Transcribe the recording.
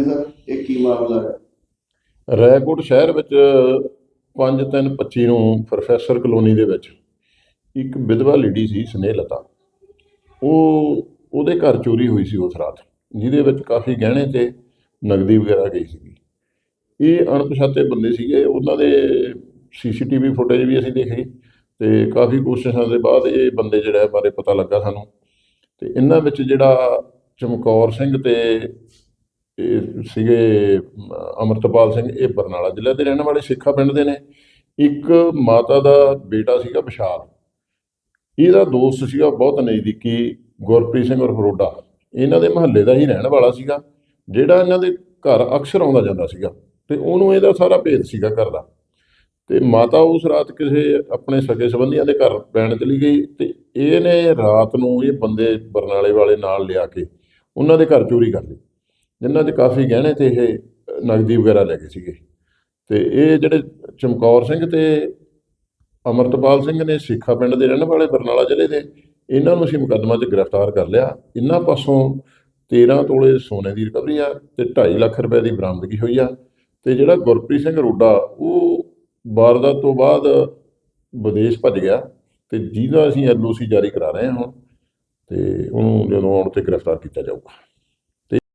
ਜ਼ਖਮੀ ਸਰ, ਇਹ ਕੀ ਮਾਮਲਾ ਹੈ? ਰੈਕੋਟ ਸ਼ਹਿਰ ਵਿੱਚ 5325 ਨੂੰ ਪ੍ਰੋਫੈਸਰ ਕਲੋਨੀ ਦੇ ਵਿੱਚ ਇੱਕ ਵਿਧਵਾ ਲੇਡੀ ਸੀ ਸਨੇਹਲਤਾ ਉਹ, ਉਹਦੇ ਘਰ ਚੋਰੀ ਹੋਈ ਸੀ ਉਸ ਰਾਤ, ਜਿਹਦੇ ਵਿੱਚ ਕਾਫੀ ਗਹਿਣੇ ਤੇ ਨਗਦੀ ਵਗੈਰਾ ਗਈ ਸੀਗੀ। ਇਹ ਅਣਪਛਾਤੇ ਬੰਦੇ ਸੀਗੇ, ਉਹਨਾਂ ਦੇ ਸੀਸੀਟੀਵੀ ਫੁਟੇਜ ਵੀ ਅਸੀਂ ਦੇਖੀ ਤੇ ਕਾਫੀ ਕੋਸ਼ਿਸ਼ਾਂ ਦੇ ਬਾਅਦ ਇਹ ਬੰਦੇ ਜਿਹੜਾ ਬਾਰੇ ਪਤਾ ਲੱਗਾ ਸਾਨੂੰ। ਤੇ ਇਹਨਾਂ ਵਿੱਚ ਜਿਹੜਾ ਚਮਕੌਰ ਸਿੰਘ ਤੇ ਇਹ ਸੀਗੇ ਅਮ, ਅਮਰਤਪਾਲ ਸਿੰਘ ਇਹ ਬਰਨਾਲਾ ਜ਼ਿਲ੍ਹੇ ਦੇ ਰਹਿਣ ਵਾਲੇ ਸਿੱਖਾ ਪਿੰਡ ਦੇ ਨੇ। ਇੱਕ ਮਾਤਾ ਦਾ ਬੇਟਾ ਸੀਗਾ ਵਿਸ਼ਾਲ। ਇਹਦਾ ਦੋਸਤ ਸੀਗਾ ਬਹੁਤ ਨਜ਼ਦੀਕੀ ਗੁਰਪ੍ਰੀਤ ਸਿੰਘ ਔਰ ਫਰੋਡਾ ਇਹਨਾਂ ਦੇ ਮਹੱਲੇ ਦਾ ਹੀ ਰਹਿਣ ਵਾਲਾ ਸੀਗਾ ਜਿਹੜਾ ਇਹਨਾਂ ਦੇ ਘਰ ਅਕਸਰ ਆਉਂਦਾ ਜਾਂਦਾ ਸੀਗਾ ਤੇ ਉਹਨੂੰ ਇਹਦਾ ਸਾਰਾ ਭੇਦ ਸੀਗਾ ਘਰ ਦਾ। ਤੇ ਮਾਤਾ ਉਸ ਰਾਤ ਕਿਸੇ ਆਪਣੇ ਸਕੇ ਸੰਬੰਧੀਆਂ ਦੇ ਘਰ ਪੈਣ ਚਲੀ ਗਈ ਤੇ ਇਹਨੇ ਰਾਤ ਨੂੰ ਇਹ ਬੰਦੇ ਬਰਨਾਲੇ ਵਾਲੇ ਨਾਲ ਲਿਆ ਕੇ ਉਹਨਾਂ ਦੇ ਘਰ ਚੋਰੀ ਕਰ ਲਈ। ਜਿਨ੍ਹਾਂ 'ਚ ਕਾਫੀ ਗਹਿਣੇ ਤੇ ਇਹ ਨਗਦੀ ਵਗੈਰਾ ਲੈ ਗਏ ਸੀਗੇ। ਤੇ ਇਹ ਜਿਹੜੇ ਚਮਕੌਰ ਸਿੰਘ ਤੇ ਅਮਰਤਪਾਲ ਸਿੰਘ ਨੇ ਸਿੱਖਾ ਪਿੰਡ ਦੇ ਰਹਿਣ ਵਾਲੇ ਬਰਨਾਲਾ ਜ਼ਿਲ੍ਹੇ ਦੇ, ਇਹਨਾਂ ਨੂੰ ਅਸੀਂ ਮੁਕੱਦਮਾ 'ਚ ਗ੍ਰਿਫਤਾਰ ਕਰ ਲਿਆ। ਇਹਨਾਂ ਪਾਸੋਂ 13 ਤੋਲੇ ਸੋਨੇ ਦੀ ਰਿਕਵਰੀ ਆ ਤੇ 2.5 ਲੱਖ ਰੁਪਏ ਦੀ ਬਰਾਮਦਗੀ ਹੋਈ ਆ। ਤੇ ਜਿਹੜਾ ਗੁਰਪ੍ਰੀਤ ਸਿੰਘ ਰੋਡਾ ਉਹ ਵਾਰਦਾਤ ਤੋਂ ਬਾਅਦ ਵਿਦੇਸ਼ ਭੱਜ ਗਿਆ ਤੇ ਜਿਹਦਾ ਅਸੀਂ ਐਲਓਸੀ ਜਾਰੀ ਕਰਾ ਰਹੇ ਹਾਂ ਹੁਣ, ਤੇ ਉਹਨੂੰ ਜਦੋਂ ਆਉਣ ਤੇ ਗ੍ਰਿਫਤਾਰ ਕੀਤਾ ਜਾਊਗਾ।